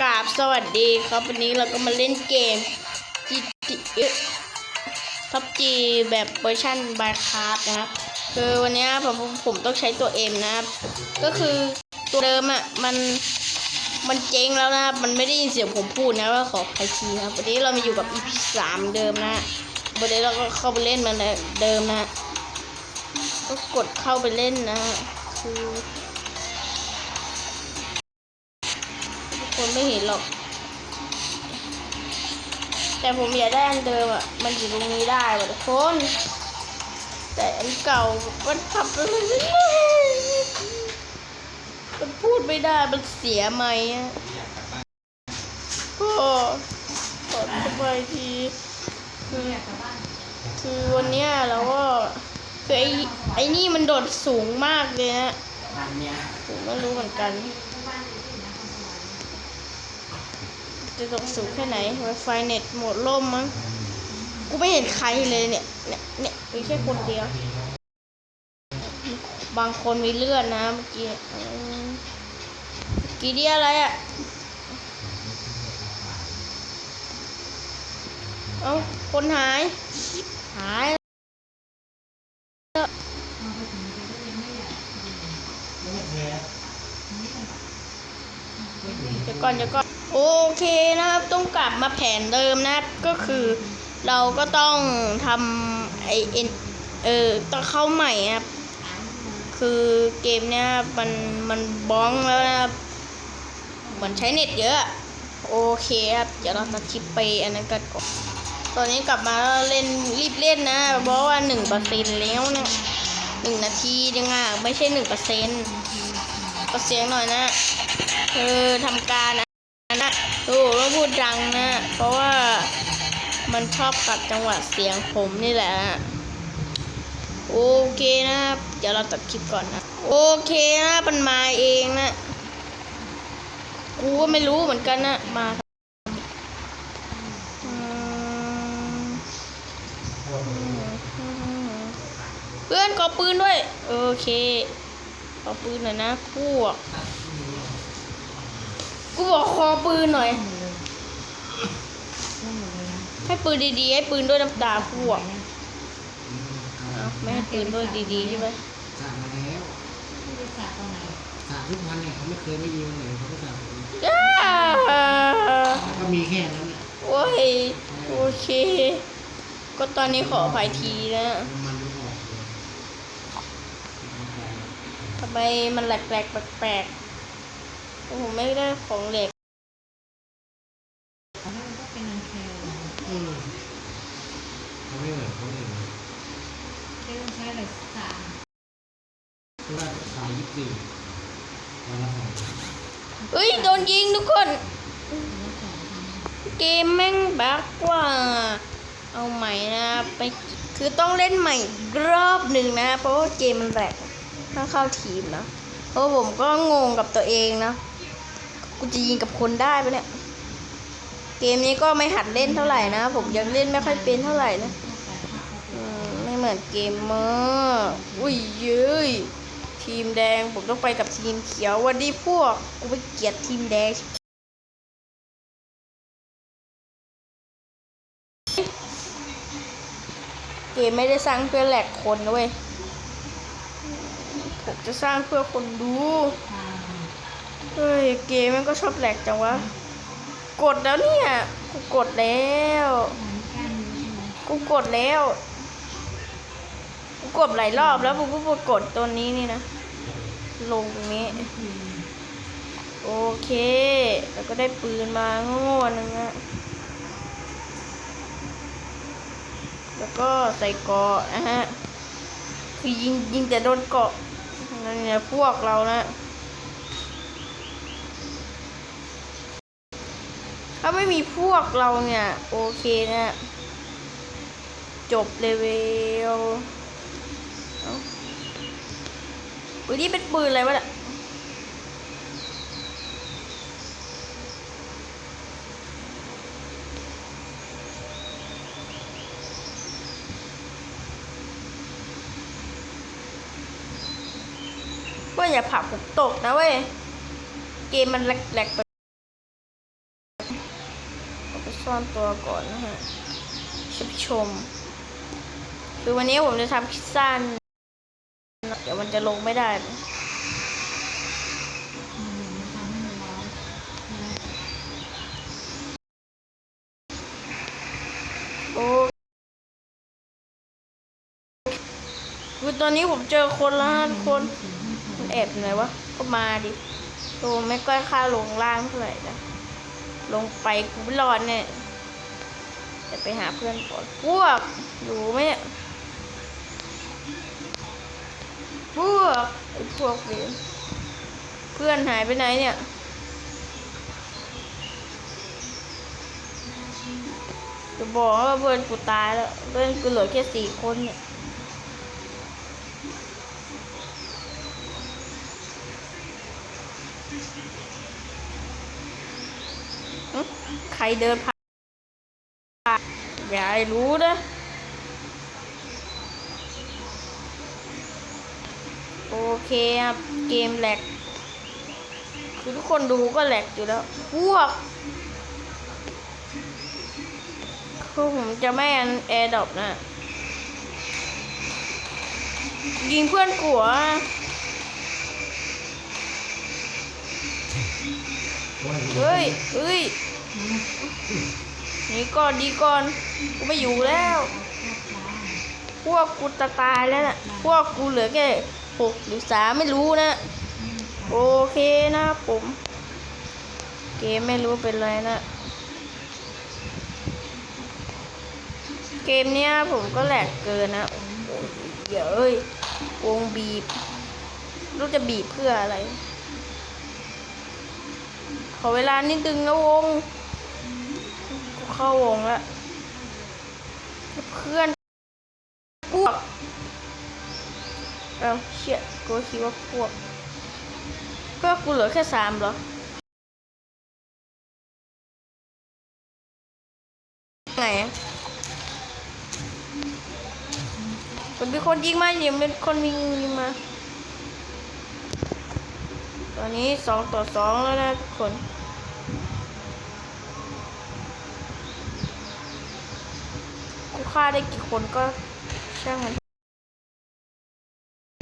กราบสวัสดีครับ วันนี้เราก็มาเล่นเกม GTA ท็อปจีแบบเวอร์ชันบายคาร์นะครับ คือวันนี้ผมผมต้องใช้ตัวเอ็มนะครับ ก็คือตัวเดิมอะ มันมันเจ๊งแล้วนะครับ มันไม่ได้ยินเสียงผมพูดนะว่าขอใครทีครับวันนี้เรามาอยู่กับ EP สามเดิมนะวันนี้เราก็เข้าไปเล่นมันเดิมนะ ก็กดเข้าไปเล่นนะคือ คนไม่เห็นหรอก แต่ผมอยากได้อันเดิมอะ มันอยู่ตรงนี้ได้ว่ะทุกคน แต่อันเก่ามันทำอะไรไม่ได้มันพูดไม่ได้ มันเสียไหมอะก็ขอสบายทีคือคือวันเนี้ยเราก็คือไอ้ไอ้นี่มันโดดสูงมากเลยนะผมไม่รู้เหมือนกัน จะตกสูงแค่ไหน Wi-Fi เน็ตหมดล่มมั้ง กูไม่เห็นใครเลยเนี่ย เนี่ยเนี่ยมีแค่คนเดียว บางคนมีเลือดนะเมื่อกี้กี้เดียอะไรอะ่ะ เอ้า คนหาย หาย เดี๋ยวก่อนเดี๋ยวก่อนโอเคนะครับ ต้องกลับมาแผนเดิมนะก็คือเราก็ต้องทำไอเอ็นเออต้องเข้าใหม่นะครับ คือเกมเนี้ยมันมันบ้องแล้วนะครับเหมือนใช้เน็ตเยอะ โอเคครับ เดี๋ยวเราตัดคลิปไปอันนั้นกันก่อนตอนนี้กลับมาเล่นรีบเล่นนะ เพราะว่าหนึ่งเปอร์เซ็นแล้วเนี่ยหนึ่งนาทียังอะไม่ใช่หนึ่งเปอร์เซ็นต์ก็เสียงหน่อยนะ เออทำการนะนะโอ้ต้องพูดดังนะ เพราะว่ามันชอบกัดจังหวะเสียงผมนี่แหละ โอเคนะครับ เดี๋ยวเราตัดคลิปก่อนนะ โอเคนะมันมาเองนะ กูก็ไม่รู้เหมือนกันนะ มาเพื่อนขอปืนด้วย โอเค ขอปืนหน่อยนะพวก กูบอกขอปืนหน่อย ให้ปืนดีๆ ให้ปืนด้วยน้ำตาพวกอ้าวไม่ให้ปืนด้วยดีๆใช่ไหมสั่งมาแล้วสั่งทุกวันเนี่ยเขาไม่เคยไม่มีวันไหนเขาก็สั่งอ้าก็มีแค่นั้นแหละโอ้ยโอเค ก็ตอนนี้ขออภัยทีนะ มันไม่ออกเลย ทำไมมันแหลกๆแปลกๆ ผมไม่ได้ของเหล็กอืมเขาไม่เหมือนเขาเลยนะเพราะว่าสายยี่สิบสี่วันละสองเอ้ยโดนยิงทุกคนเกมแม่งบักกว่า เอาใหม่นะไปคือต้องเล่นใหม่อีกรอบหนึ่งนะ เพราะว่าเกมมันแหลกถ้าเข้าทีมนะเพราะผมก็งงกับตัวเองนะ กูจะยิงกับคนได้ปะเนี่ย เกมนี้ก็ไม่หัดเล่นเท่าไหร่นะ ผมยังเล่นไม่ค่อยเป็นเท่าไหร่นะไม่เหมือนเกมเมอร์อุ้ยเย้ยทีมแดงผมต้องไปกับทีมเขียววันนี้พวกกูไปเกลียดทีมแดงเกมไม่ได้สร้างเพื่อแหลกคนนะเว้ยผมจะสร้างเพื่อคนดู เฮ้ยเกมมันก็ชอบแหลกจังวะ กดแล้วเนี่ย กูกดแล้ว กูกดแล้ว กูกดหลายรอบแล้วกูก็กดตัวนี้นี่นะ ลงตรงนี้ โอเค แล้วก็ได้ปืนมาโง่ๆนึงอะแล้วก็ใส่เกาะนะฮะ คือยิงยิงแต่โดนเกาะนั่นเนี่ยพวกเรานะ ถ้าไม่มีพวกเราเนี่ย โอเคนะ จบเลเวลอุ้ยนี่เป็นปืนอะไรวะเนี่ยว่าอย่าผักผมตกนะเว้ย เกมมันแหลกๆ ซ่อนตัวก่อนนะฮะชมชม คือวันนี้ผมจะทำคลิปสั้น เดี๋ยวมันจะลงไม่ได้โอ้คือตอนนี้ผมเจอคนละคน มันแอบไหนวะ ก็มาดิโตไม่ก้อยค่าลงล่างเท่าไหร่นะ ลงไปกูรอดเนี่ยจะไปหาเพื่อนก่อนพวก อยู่ไหมพวกไอ้พวกเวรเพื่อนหายไปไหนเนี่ยจะบอกว่าเพื่อนกูตายแล้ว เพื่อนกูเหลือแค่สี่คนเนี่ย ใครเดินผ่านอย่าให้รู้นะ โอเคครับ เกมแหลกคือทุกคนดูก็แหลกอยู่แล้ว พวกคือผมจะไม่แอร์ดรอปนะ ยิงเพื่อนกัวเฮ้ยเฮ้ย นี่ก่อนดีก่อน กูไม่อยู่แล้ว พวกกูจะตายแล้วนะพวกกูเหลือแค่หกหรือสามไม่รู้นะ โอเคนะผม เกมไม่รู้เป็นไรนะ เกมเนี้ยผมก็แหลกเกินนะโอ้โหเยวเอ้ยวงบีบ รู้จะบีบเพื่ออะไร ขอเวลานิดนึงนะวง เข้าวงแล้ว เพื่อนพวกเอ้าเชี่ยกูคิดว่าพวกเพื่อนกูเหลือแค่สามเหรอไงมันเป็นคนยิงมาอย่าเป็นคนยิงยิงมา ตอนนี้สองต่อสองแล้วนะทุกคน ฆ่าได้กี่คนก็ช่างมัน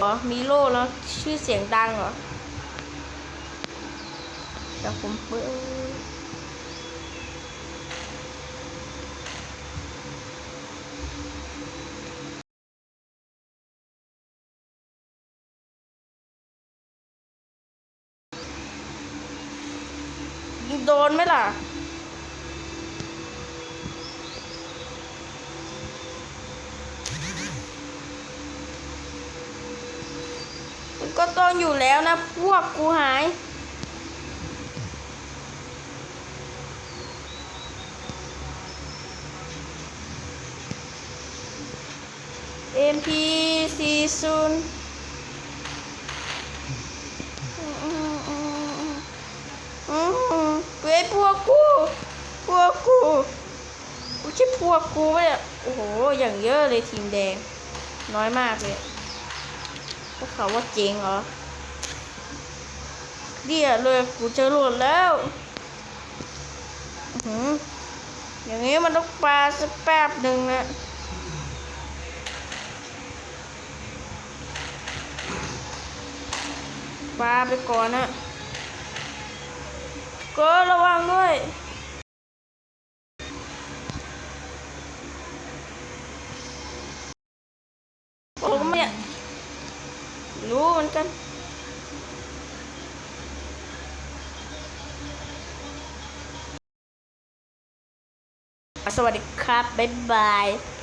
หรอมีโล่แล้วชื่อเสียงดังเหรอเดี๋ยวผมเปิดโดนไหมล่ะ ก็ต้องอยู่แล้วนะ พวกกูหาย MP สี่ศูนเว้ยพวกกู พวกกูกูใช่พวกกูไหมโอ้โห อย่างเยอะเลยทีมแดง น้อยมากเลย ก็เขาว่าเจ๋งเหรอเดียเลยกูเจอหลุดแล้วอย่างนี้มันต้องปลาสักแป๊บหนึ่งนะปลาไปก่อนนะก็ระวังด้วย โอ้ไม่อยาก รู้เหมือนกันสวัสดีครับ บ๊ายบาย